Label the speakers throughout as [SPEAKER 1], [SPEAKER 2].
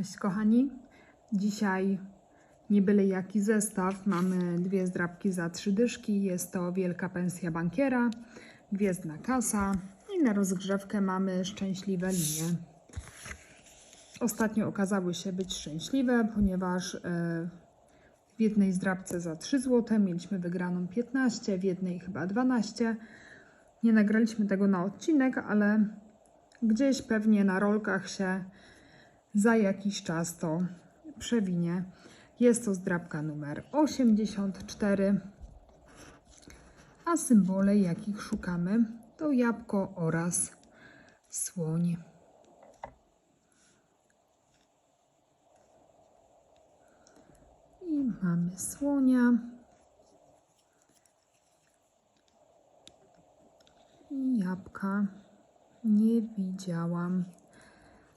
[SPEAKER 1] Cześć kochani. Dzisiaj nie byle jaki zestaw. Mamy dwie zdrabki za trzy dyszki. Jest to wielka pensja bankiera, gwiezdna kasa i na rozgrzewkę mamy szczęśliwe linie. Ostatnio okazały się być szczęśliwe, ponieważ e, w jednej zdrabce za 3 zł mieliśmy wygraną 15, w jednej chyba 12. Nie nagraliśmy tego na odcinek, ale gdzieś pewnie na rolkach się za jakiś czas to przewinie. Jest to zdrabka numer 84, a symbole jakich szukamy to jabłko oraz słoń. I mamy słonia. I jabłka nie widziałam.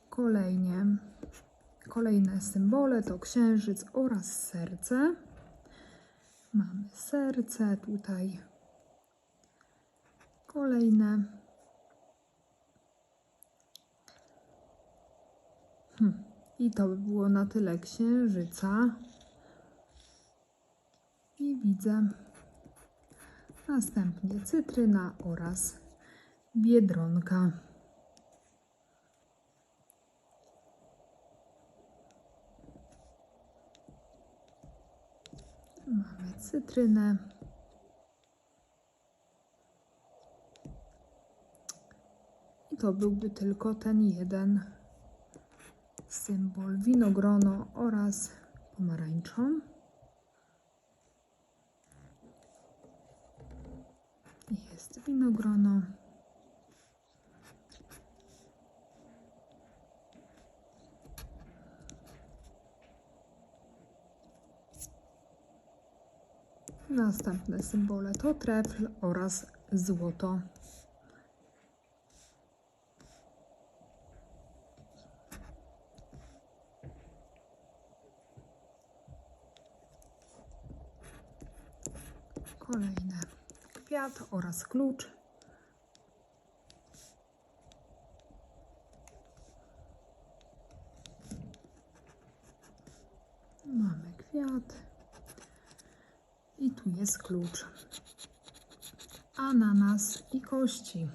[SPEAKER 1] Kolejnie, kolejne symbole to księżyc oraz serce. Mamy serce tutaj. Kolejne. Hm. I to by było na tyle księżyca. I widzę następnie cytryna oraz biedronka. Mamy cytrynę. I to byłby tylko ten jeden symbol winogrono oraz pomarańczą. Jest winogrono. Następne symbole to trefl oraz złoto. Kolejne kwiat oraz klucz. Mamy kwiat. Jest klucz. Ananas i kości.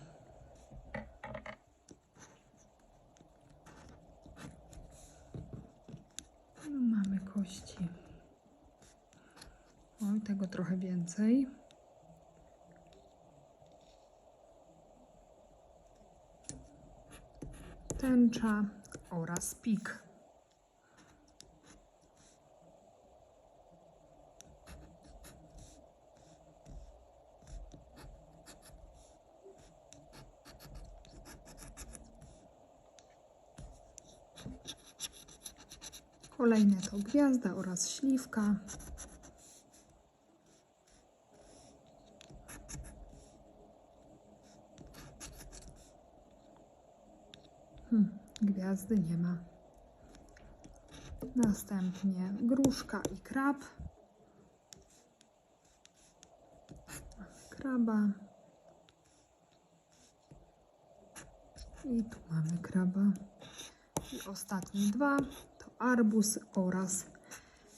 [SPEAKER 1] Mamy kości. Oj, tego trochę więcej. Tęcza oraz pik. Kolejne to gwiazda oraz śliwka. Hmm, gwiazdy nie ma. Następnie gruszka i krab. Kraba. I tu mamy kraba. I ostatnie dwa to arbuz oraz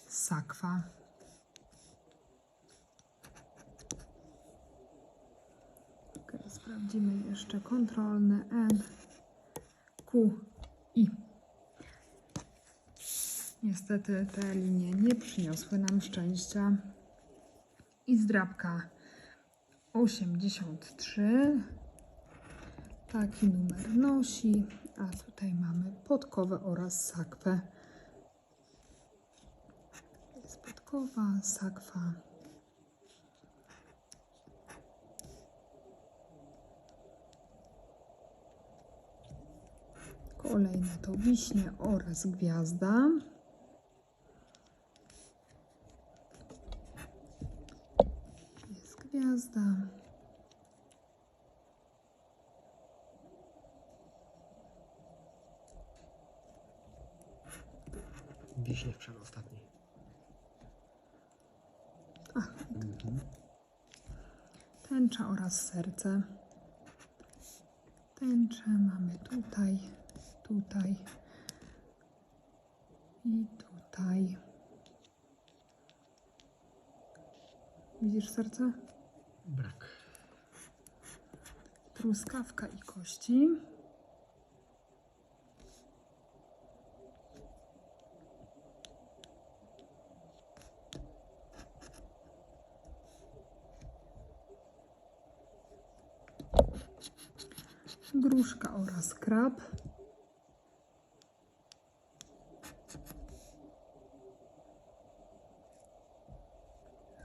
[SPEAKER 1] sakwa. Ok, sprawdzimy jeszcze kontrolne N, Q, I. Niestety te linie nie przyniosły nam szczęścia. I zdrabka 83. Taki numer nosi, a tutaj mamy podkowę oraz sakwę. Podkowa, sakwa. Kolejne to wiśnie oraz gwiazda. Jest gwiazda.
[SPEAKER 2] Wiśnie w przedostatniej.
[SPEAKER 1] Tęcza oraz serce. Tęczę mamy tutaj, tutaj I tutaj. Widzisz serce?
[SPEAKER 2] Brak.
[SPEAKER 1] Truskawka i kości. Gruszka oraz krab.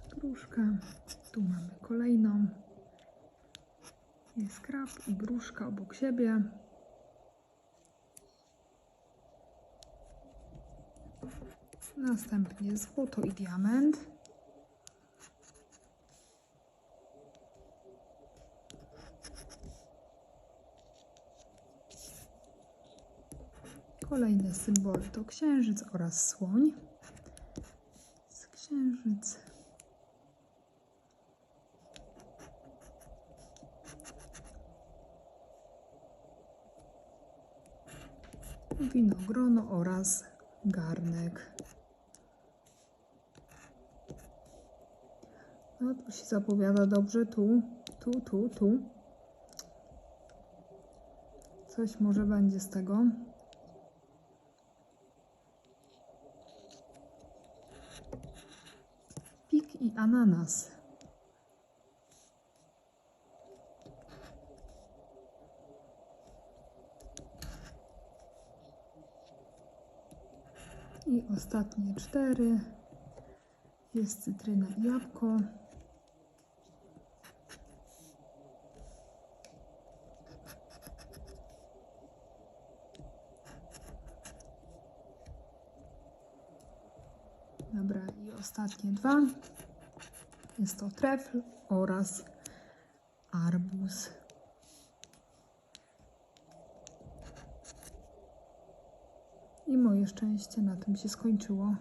[SPEAKER 1] Gruszka. Tu mamy kolejną. Jest krab i gruszka obok siebie. Następnie złoto i diament. Kolejne symbole to księżyc oraz słoń. Z księżyc. winogrono oraz garnek. No, tu się zapowiada dobrze. Tu, tu, tu, tu. Coś może będzie z tego. Pik i ananas. I ostatnie cztery. Jest cytryna i jabłko. Dobra, i ostatnie dwa. Jest to trefl oraz arbuz. I moje szczęście na tym się skończyło.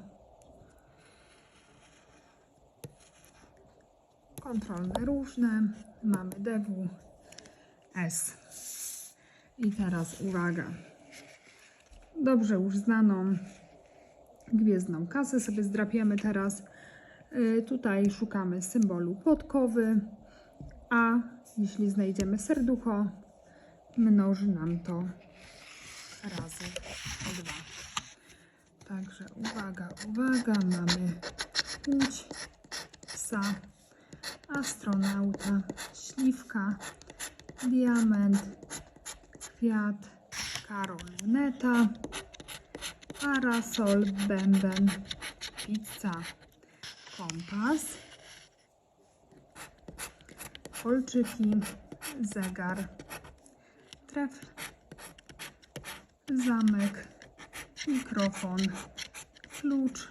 [SPEAKER 1] Kontrolne różne. Mamy DW S. I teraz uwaga. Dobrze już znaną gwiezdną kasę sobie zdrapiemy teraz. Y, Tutaj szukamy symbolu podkowy, a jeśli znajdziemy serducho, mnoży nam to razy dwa. Także uwaga, uwaga, mamy łódź, psa, astronauta, śliwka, diament, kwiat, Karol luneta, parasol, bęben, pizza, kompas, kolczyki, zegar, trefl, zamek, mikrofon, klucz,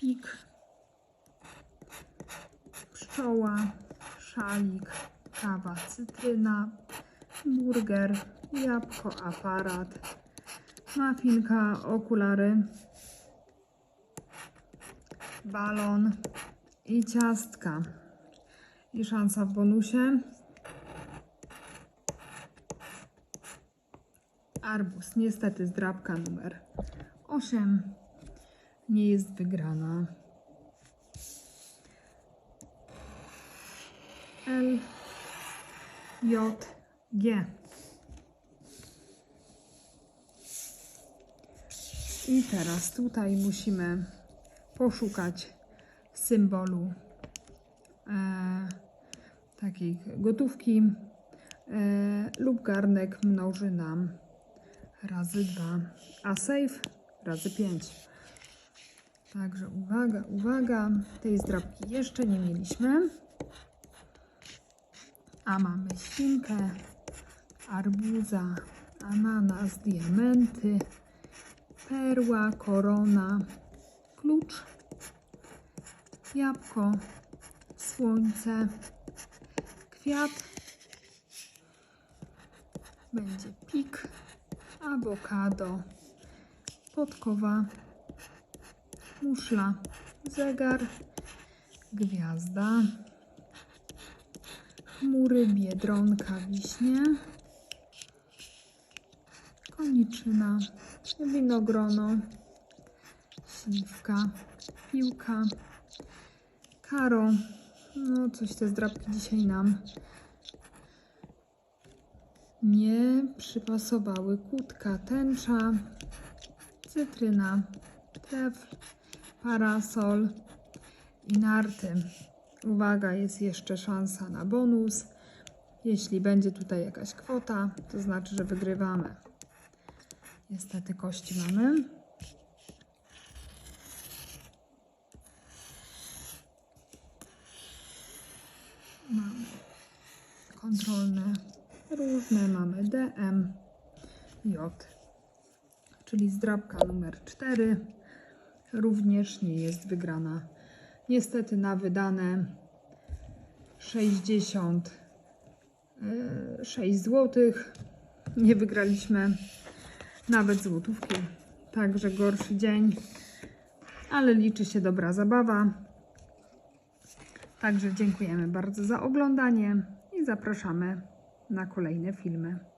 [SPEAKER 1] pik, pszczoła, szalik, kawa, cytryna, burger, jabłko, aparat, mafinka, okulary, balon i ciastka. I szansa w bonusie. Arbus, niestety zdrabka numer 8 nie jest wygrana. L J G I teraz tutaj musimy poszukać symbolu e, takiej gotówki e, lub garnek mnoży nam razy 2, a safe razy 5. Także uwaga, uwaga, tej zdrabki jeszcze nie mieliśmy. A mamy świnkę, arbuza, ananas, diamenty, perła, korona, klucz, jabłko, słońce, kwiat, będzie pik, awokado, podkowa, muszla, zegar, gwiazda, chmury, biedronka, wiśnie, koniczyna, winogrono, śliwka, piłka, karo. No, coś te zdrabki dzisiaj nam nie przypasowały. Kłódka, tęcza, cytryna, trefl, parasol i narty. Uwaga, jest jeszcze szansa na bonus. Jeśli będzie tutaj jakaś kwota, to znaczy, że wygrywamy. Niestety kości. Mamy kontrolne, różne. Mamy DM, J, czyli zdrabka numer 4. Również nie jest wygrana. Niestety na wydane 66 zł nie wygraliśmy nawet złotówki. Także gorszy dzień, ale liczy się dobra zabawa. Także dziękujemy bardzo za oglądanie zapraszamy na kolejne filmy.